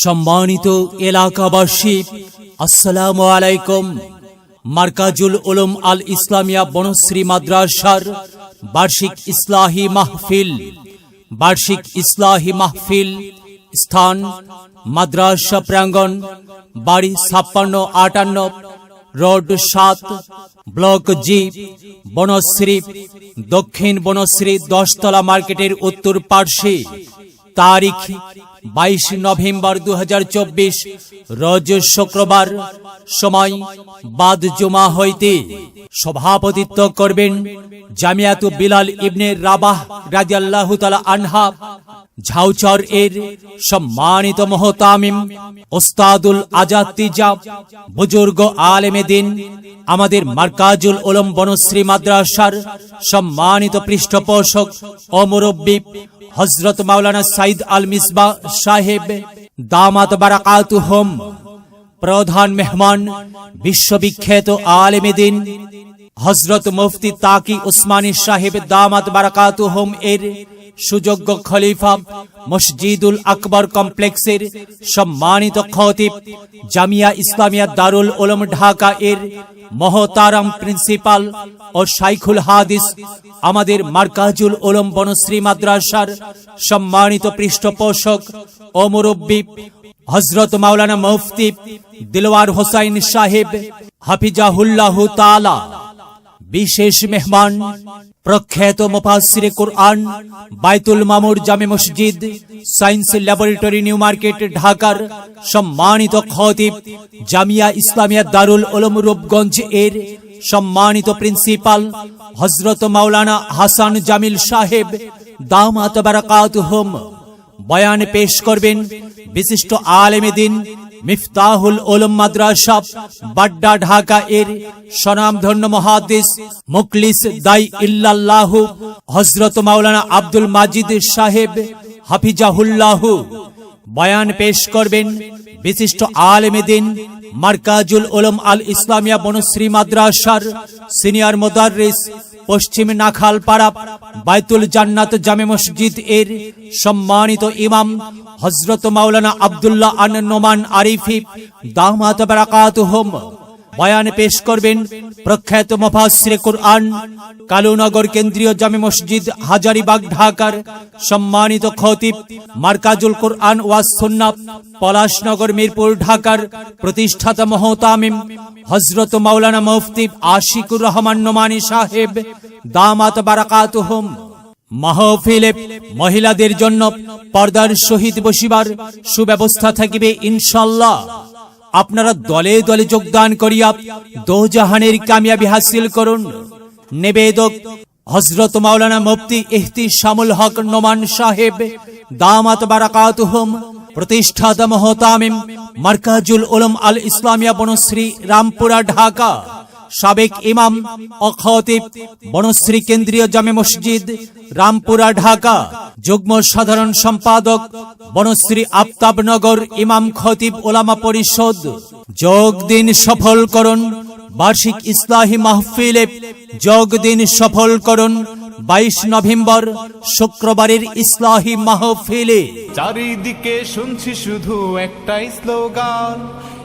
সম্মানিত এলাকাবাসী, আসসালামু আলাইকুম। মার্কাজুল উলুম আল ইসলামিয়া বনশ্রী মাদ্রাসার বার্ষিক ইসলাহি মাহফিল, বার্ষিক ইসলাহি মাহফিল স্থান, মাদ্রাসা প্রাঙ্গণ, বাড়ি ছাপ্পান্ন আটান্ন, রোড সাত, ব্লক জি, বনশ্রী, দক্ষিণ বনশ্রী দশতলা মার্কেটের উত্তর পার্শ্বে। তারিখ বাইশ নভেম্বর দু রজ শুক্রবার, সময় বাদ জমা হইতে সভাপতিত্ব করবেন জামিয়াতু বিলাল ইবনে রাবাহ রাজিয়াল্লাহ তাআলা আনহা ঝাউচর এর সম্মানিত মহতামিম ওস্তাদুল আজাদ তিজা বুজুর্গ আলেমে দিন আমাদের মার্কাজুল ওলম বনশ্রী মাদ্রাসার সম্মানিত পৃষ্ঠপোষক ও মুরব্বী হজরত মাওলানা সাইদ আল মিসবা সাহেব দামাত বারাকাতু হোম প্রধান মেহমান বিশ্ববিখ্যাত আলেমেদিন হজরত মুফতি তাকি উসমানী সাহেব দামাত বারাকাত হোম এর সুযোগ্য খলিফা মসজিদুল আকবর কমপ্লেক্সের সম্মানিত খতিব জামিয়া ইসলামিয়া দারুল ওলম ঢাকা এর মহতারাম প্রিন্সিপাল ও শাইখুল হাদিস আমাদের মার্কাজুল ওলম বনশ্রী মাদ্রাসার সম্মানিত পৃষ্ঠপোষক ও মুরব্বী হজরত মাওলানা মুফতি দিলওয়ার হোসাইন সাহেব হাফিজাহুল্লাহ তালা বিশেষ মেহমান, প্রখ্যাত মুফাসসিরে কোরআন, বাইতুল মামুর জামে মসজিদ, সায়েন্স ল্যাবরেটরি নিউ মার্কেট, ঢাকার সম্মানিত খতিব জামিয়া ইসলামিয়া দারুল উলুম রূপগঞ্জ এর সম্মানিত প্রিন্সিপাল হজরত মাওলানা হাসান জামিল সাহেব দামাত বারাকাতুহুম। বয়ান পেশ করবেন বিশিষ্ট আলেমে দিন মিফতাহুল ওলম মাদ্রাসা, বাড্ডা ঢাকা এর স্বনামধন্য মহাদিস মুকলিস দাই ইল্লাল্লাহু হজরত মাওলানা আব্দুল মাজিদ সাহেব হাফিজাহুল্লাহু। বয়ান পেশ করবেন বিশিষ্ট আলেমে দিন মার্কাজুল ওলম আল ইসলামিয়া বনশ্রী মাদ্রাসার সিনিয়র মোদারিস পশ্চিম নাখালপাড়া বাইতুল জান্নাত জামে মসজিদ এর সম্মানিত ইমাম হজরত মাওলানা আবদুল্লাহ আন নোমান আরিফি দামাত বারাকাতুহুম। বয়ান পেশ করবেন প্রখ্যাত মুফাসসিরে কোরআন কালুনগর কেন্দ্রীয় জামে মসজিদ হাজারিবাগ, ঢাকার সম্মানিত খতিব মার্কাজুল কোরআন ওয়াজ সুন্নাহ পলাশনগর, মিরপুর, ঢাকার প্রতিষ্ঠাতা মহতামিম হজরত মাওলানা মুফতি আশিকুর রহমান নোমানী সাহেব। দামাত বারাকাতুহুম। মাহফিলে মহিলাদের জন্য পর্দার সহিত বসিবার সুব্যবস্থা থাকিবে ইনশাল্লাহ আপনারা দলে দলে যোগদান করিয়া দোজাহানের কামিয়াবি হাসিল করুন। নিবেদক হজরত মাওলানা মুফতি ইহতি শামুল হক নোমান সাহেব, দামাত বারাকাতুহুম, প্রতিষ্ঠাতা মহতামিম মার্কাজুল উলম আল ইসলামিয়া বনশ্রী, রামপুরা, ঢাকা। সাবেক ইমাম ও খতিব, বনশ্রী কেন্দ্রীয় জামে মসজিদ, রামপুরা, ঢাকা। যুগ্ম সাধারণ সম্পাদক, বনশ্রী আফতাবনগর ইমাম খতিব ওলামা পরিষদ। যোগ দিন সফল করুন, বার্ষিক ইসলাহি মাহফিলে যোগ দিন সফল করুন, বাইশ নভেম্বর, শুক্রবারের ইসলাহি মাহফিলে। চারিদিকে শুনছি শুধু একটাই স্লোগান